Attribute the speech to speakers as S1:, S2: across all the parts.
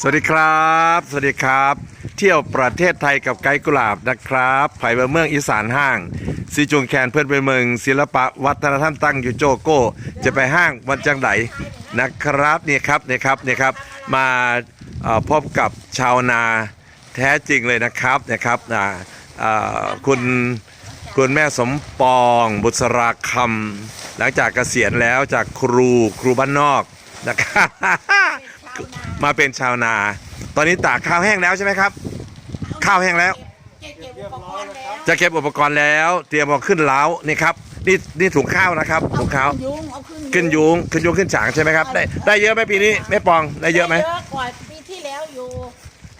S1: สวัสดีครับ สวัสดีครับ เที่ยวประเทศไทยกับไกด์กุหลาบนะครับไผ่เมืองอีสานห้างซีจุงแคนเพื่อนไปเมืองศิลปะวัฒนธรรมตั้งอยู่โจโก้ จะไปห้างวันจังไดนะครับนี่ครับนี่ครับนี่ครับมาพบกับชาวนาแท้จริงเลยนะครับนะครับคุณคุณแม่สมปองบุษราคำหลังจากเกษียณแล้วจากครูครูบ้านนอกนะครับ มาเป็นชาวนา ตอนนี้ตากข้าวแห้งแล้วใช่ไหมครับ ข้าวแห้งแล้ว
S2: เก็บอุปกรณ์แล้ว
S1: จะเก็บอุปกรณ์แล้ว เตรียมเอาขึ้นเล้านี่ครับนี่นี่ถุงข้าวนะครับถุงข้าว
S2: ยุงเอาขึ้น
S1: ขึ้นยุงขึ้นยุงขึ้นฉางใช่ไหมครับ ได้ได้เยอะไหมปีนี้แม่ปองได้เยอะไหม
S2: เยอะกว่าปีที่แล้วอยู่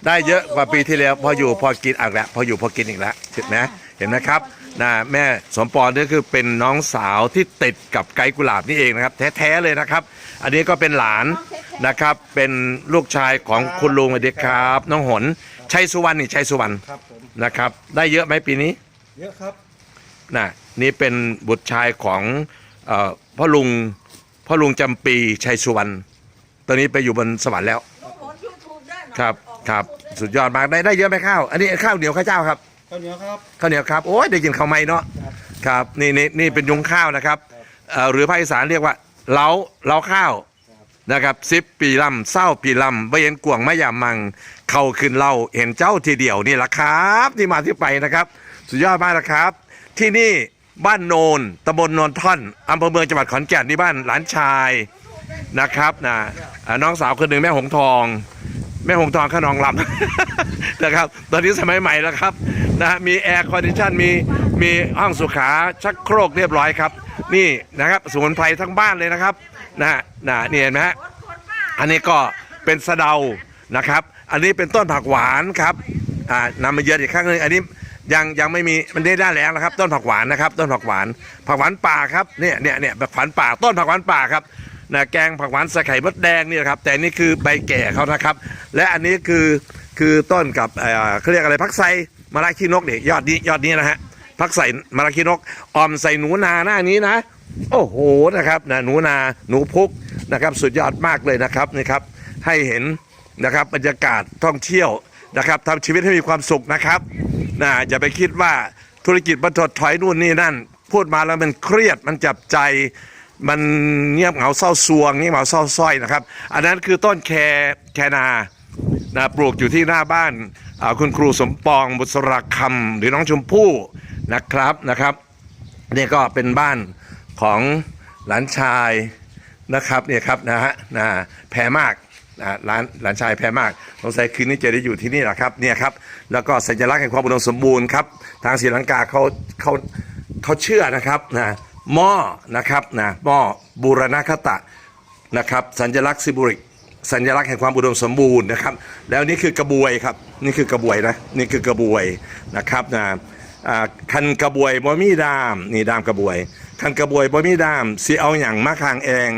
S1: ได้เยอะกว่าปีที่แล้ว พออยู่พอกินอีกแล้วพออยู่พอกินอีกแล้วเห็นไหมเห็นไหมครับนะแม่สมปองนี่คือเป็นน้องสาวที่ติดกับไกด์กุหลาบนี่เองนะครับ แท้ๆเลยนะครับ อันนี้ก็เป็นหลานนะครับ เป็นลูกชายของคุณลุงสวัสดีครับ น้องหนชัยสุวรรณนี่ชัยสุวรรณ
S3: ครับผม
S1: นะครับ ได้เยอะไหมปีนี้
S3: เยอะครับ
S1: นะนี่เป็นบุตรชายของเออพ่อลุงพ่อลุงจำปีชัยสุวรรณตอนนี้ไปอยู่บนสวรรค์แล้ว
S2: ลูกหลานยูทูบได้หน่อย
S1: ครับ
S2: ออก
S1: ครับ
S2: YouTube ได้
S1: สุดยอดมากได้ได้เยอะไหมข้าว อันนี้ข้าวเหนียวข้าวเจ้าครับ
S3: ข้าวเหนียวครับ
S1: ข้าวเหนียวครับ โอ้ยได้กินข้าวไหมเนาะ ครับ นี่นี่นี่เป็นยุงข้าวนะครับเอ่อหรือภาคอีสานเรียกว่าเล้าเล้าข้าวนะครับซิปปีลำเศร้าปีลำเบียนกวงมะยามัง เข้าขึ้นเล่าเห็นเจ้าทีเดียวนี่แหละครับ ที่มาที่ไปนะครับ สุดยอดมากนะครับ ที่นี่บ้านโนนตำบลโนนท่อนอำเภอเมืองจังหวัดขอนแก่นนี่บ้านหลานชายนะครับนะอ่าน้องสาวคนหนึ่งแม่หงทอง แม่หงทองขนองลำ นะครับ ตอนนี้สมัยใหม่แล้วครับนะฮะมีแอร์คอนดิชันมีมีห้องสุขาชักโครกเรียบร้อยครับ นี่นะครับสมุนไพรทั้งบ้านเลยนะครับนะฮะนะนี่เห็นไหมฮะอันนี้ก็เป็นสะเดานะครับ อันนี้เป็นต้นผักหวานครับอ่านำมาเยอะอีกครั้งหนึงอันนี้ยังยังไม่มีมันได้ด้านแล้วนะครับ ต้นผักหวานนะครับ ต้นผักหวานผักหวานป่าครับเนี่ยเนี่ยเนี่ยแบบผักหวานป่าต้นผักหวานป่าครับ นะแกงผักหวานใส่ไข่มดแดงนี่นะครับ แต่นี่คือใบแก่เขานะครับ และอันนี้คือคือต้นกับเอ่อเขาเรียกอะไรพักไซมะระขี้นกนี่ยอดนี้ยอดนี้นะฮะพักใส่มะระขี้นกออมใส่หนูนาหน้านี้นะ โอ้โหนะครับนะหนูนาหนูพุกนะครับ สุดยอดมากเลยนะครับนี่ครับให้เห็นนะครับบรรยากาศท่องเที่ยวนะครับทำชีวิตให้มีความสุขนะครับนะอย่าไปคิดว่าธุรกิจมันถดถอยนู่นนี่นั่น พูดมาแล้วมันเครียดมันจับใจ มันเงียบเหงาเศร้าซวงเงียบเหงาเศร้าสร้อยนะครับ อันนั้นคือต้นแคแคนานะปลูกอยู่ที่หน้าบ้านคุณครูสมปองบุษราคำหรือน้องชมพู่นะครับนะครับนี่ก็เป็นบ้านของหลานชายนะครับเนี่ยครับนะฮะนะแพรมากนะหลานหลานชายแพรมากสงสัยคืนนี้จะได้อยู่ที่นี่แหละครับเนี่ยครับแล้วก็สัญลักษณ์แห่งความอุดมสมบูรณ์ครับทางศรีลังกาเขาเขาเขาเชื่อนะครับนะ หม้อนะครับนะหม้อบูรณคตะนะครับ สัญลักษณ์ซิบูริก สัญลักษณ์แห่งความอุดมสมบูรณ์นะครับ แล้วนี่คือกระบวยครับ นี่คือกระบวยนะนี่คือกระบวยนะครับนะอ่าคันกระบวยบ่มีดามนี่ดามกระบวย คันกระบวยบ่มีดามสิเอาอย่างมาคางเอง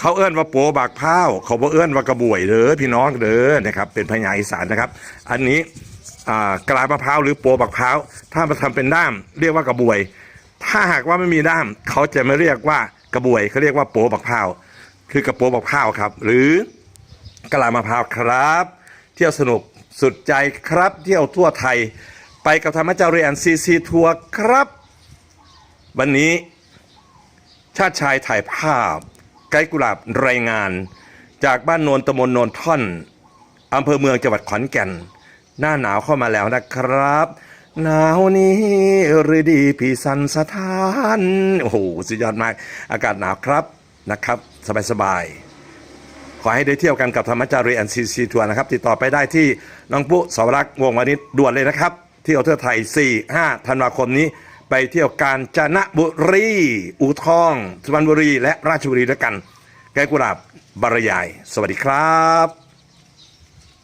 S1: เขาเอื้อนว่าโปบากพร้าเขาบ่เอื้อนว่ากระบวยเด้อพี่น้องเด้อนะครับเป็นพญาอีสานนะครับ อันนี้อ่ากลายมะพร้าวหรือโปบักพร้าถ้ามาทำเป็นด้าม เรียกว่ากระบวย ถ้าหากว่าไม่มีด้ามเขาจะไม่เรียกว่ากระบวยเขาเรียกว่าโปบักพร้าวคือกระโปบักพร้าวครับ หรือกะลามะพร้าวครับ เที่ยวสนุกสุดใจครับ เที่ยวทั่วไทย ไปกับธรรมเจ้าเรียนซีซีทัวร์ครับ วันนี้ ชาติชายถ่ายภาพ ไกด์กุหลาบรายงาน จากบ้านโนนตำบลโนนท่อนอำเภอเมืองจังหวัดขอนแก่น หน้าหนาวเข้ามาแล้วนะครับ หนาวนี้หรือดีพี่สันสถาน โอ้โห สุดยอดมาก อากาศหนาวครับนะครับ สบายๆขอให้ได้เที่ยวกันกับธรรมจารีแอนซีซีทัวร์นะครับ ติดต่อไปได้ที่น้องปุ๊สวรักษ์วงวานิชด่วนเลยนะครับ ที่เอาเที่ยวไทย 4 5 ธันวาคมนี้ ไปเที่ยวกาญจนบุรี อูทอง สุพรรณบุรี และราชบุรีด้วยกัน แก้กุหลาบบรรยาย สวัสดีครับ